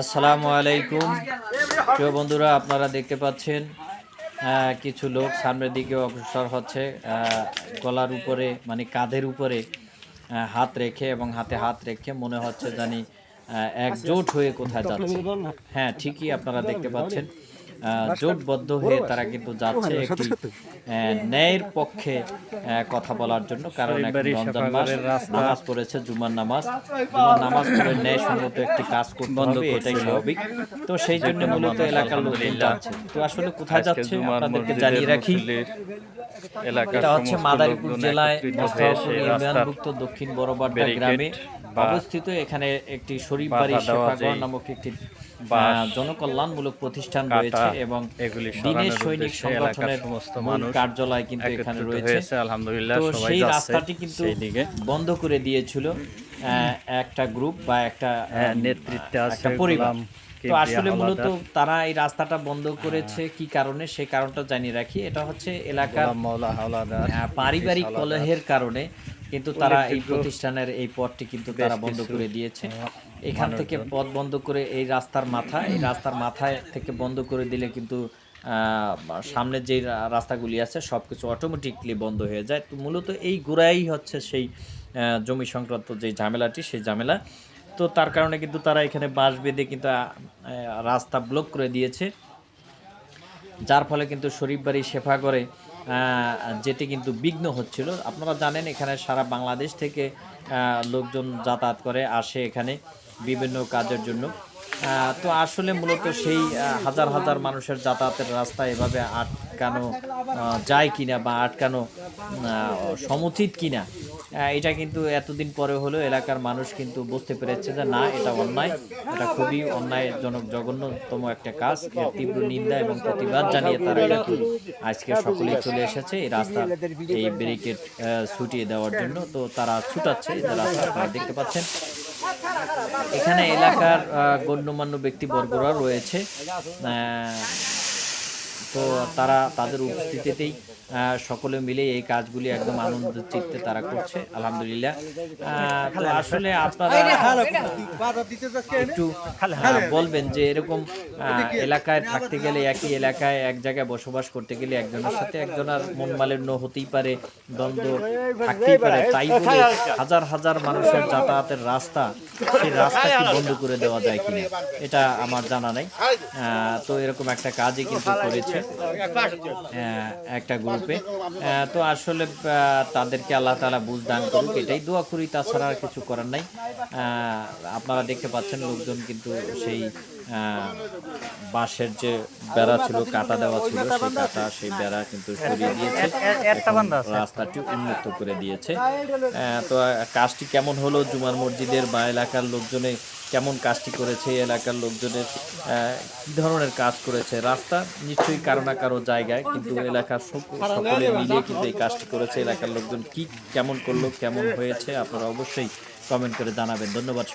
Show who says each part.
Speaker 1: আসসালামু আলাইকুম। প্রিয় বন্ধুরা, আপনারা দেখতে পাচ্ছেন কিছু লোক সামনের দিকে অগ্রসর হচ্ছে গলার উপরে মানে কাঁধের উপরে হাত রেখে এবং হাতে হাত রেখে মনে হচ্ছে জানি একজোট হয়ে কোথায় যাচ্ছে। হ্যাঁ ঠিকই আপনারা দেখতে পাচ্ছেন। জোটবদ্ধ হয়ে তারা কিন্তু যাচ্ছে একটি আহ, ন্যায়ের পক্ষে কথা বলার জন্য কারণ রমজান মাস নামাজ পড়েছে জুমার নামাজ। জুমার নামাজ পড়ে ন্যায় সঙ্গত একটি কাজ করতে হবে এটাই স্বাভাবিক। তো সেই জন্য মূলত এলাকার লোকজন যাচ্ছে। তো আসলে কোথায় যাচ্ছে আপনাদেরকে জানিয়ে রাখি এটা হচ্ছে মাদারীপুর জেলায় ইউনিয়নভুক্ত দক্ষিণ বড়বাড্ডা গ্রামে অবস্থিত। এখানে একটি শরীফ বাড়ি নামক একটি জনকল্যাণমূলক প্রতিষ্ঠান রয়েছে। এবং দিনের সৈনিক সংগঠনের
Speaker 2: সমস্ত মানুষ
Speaker 1: কার্যালয় কিন্তু এখানে রয়েছে।
Speaker 2: আলহামদুলিল্লাহ
Speaker 1: তো সেই রাস্তাটি কিন্তু বন্ধ করে দিয়েছিল একটা গ্রুপ বা একটা
Speaker 2: হ্যাঁ, নেতৃত্বে
Speaker 1: একটা পরিবার। তো আসলে মূলত তারা এই রাস্তাটা বন্ধ করেছে কি কারণে? সেই কারণটা জানিয়ে রাখি। এটা হচ্ছে এলাকার পারিবারিক কলহের কারণে কিন্তু তারা এই প্রতিষ্ঠানের এই পথটি কিন্তু তারা বন্ধ করে দিয়েছে। এখান থেকে পথ বন্ধ করে এই রাস্তার মাথা এই রাস্তার মাথায় থেকে বন্ধ করে দিলে কিন্তু আহ, সামনের যে রাস্তাগুলি আছে সব কিছু অটোমেটিকলি বন্ধ হয়ে যায়। তো মূলত এই গোড়াই হচ্ছে সেই জমি সংক্রান্ত যে ঝামেলাটি সেই ঝামেলা। তো তার কারণে কিন্তু তারা এখানে বাঁশ বেঁধে কিন্তু রাস্তা ব্লক করে দিয়েছে। যার ফলে কিন্তু শরীফ বাড়ি শেফাগড়ে আহ, যেতে কিন্তু বিঘ্ন হচ্ছিল। আপনারা জানেন, এখানে সারা বাংলাদেশ থেকে লোকজন যাতায়াত করে, আসে এখানে বিভিন্ন কাজের জন্য। তো আসলে মূলত সেই হাজার হাজার মানুষের যাতায়াতের রাস্তা এভাবে আটকানো যায় কিনা বা আটকানো সমুচিত কিনা এটা কিন্তু এতদিন পরে হলেও এলাকার মানুষ কিন্তু বুঝতে পেরেছে যে না, এটা অন্যায়, এটা খুবই অন্যায়জনক, জঘন্যতম একটা কাজ। এর তীব্র নিন্দা এবং প্রতিবাদ জানিয়ে তারা কিন্তু আজকে সকলেই চলে এসেছে এই রাস্তা, এই ব্যারিকেড ছুটিয়ে দেওয়ার জন্য। তো তারা ছুটাচ্ছে রাস্তা আপনারা দেখতে পাচ্ছেন এখানে এলাকার গণ্যমান্য ব্যক্তিবর্গরা রয়েছে। তো তারা তাদের উপস্থিতিতেই সকলে মিলে এই কাজগুলি একদম আনন্দ চিত্তে তারা করছে আলহামদুলিল্লাহ। তো আসলে আপনারা একটু বলবেন যে এরকম এলাকায় থাকতে গেলে একই এলাকায় এক জায়গায় বসবাস করতে গেলে একজনের সাথে একজনের মন মালিন্য হতেই পারে দ্বন্দ্ব থাকতেই পারে। তাই বলে হাজার হাজার মানুষের যাতায়াতের রাস্তা সেই রাস্তা কি বন্ধ করে দেওয়া যায় কিনা, এটা আমার জানা নাই। তো এরকম একটা কাজই কিন্তু করেছে একটা গ্রুপে তো আসলে তাদেরকে আল্লাহ তালা বুঝ দান করুক, এটাই দোয়া করি, তাছাড়া আর কিছু করার নাই। আপনারা দেখতে পাচ্ছেন, লোকজন কিন্তু সেই বাঁশের যে বেড়া ছিল কাটা দেওয়া ছিল সেই কাটা সেই বেড়া কিন্তু সরিয়ে দিয়েছে। রাস্তাটি উন্মুক্ত করে দিয়েছে। তো কাজটি কেমন হলো? জুমার মসজিদের বা এলাকার লোকজনে কেমন কাজটি করেছে? এলাকার লোকজনের কি ধরনের কাজ করেছে? রাস্তা নিশ্চয়ই কারও না কারও জায়গায় কিন্তু এলাকার সকলে মিলে কিন্তু এই কাজটি করেছে। এলাকার লোকজন কি কেমন করল কেমন হয়েছে আপনারা অবশ্যই কমেন্ট করে জানাবেন। ধন্যবাদ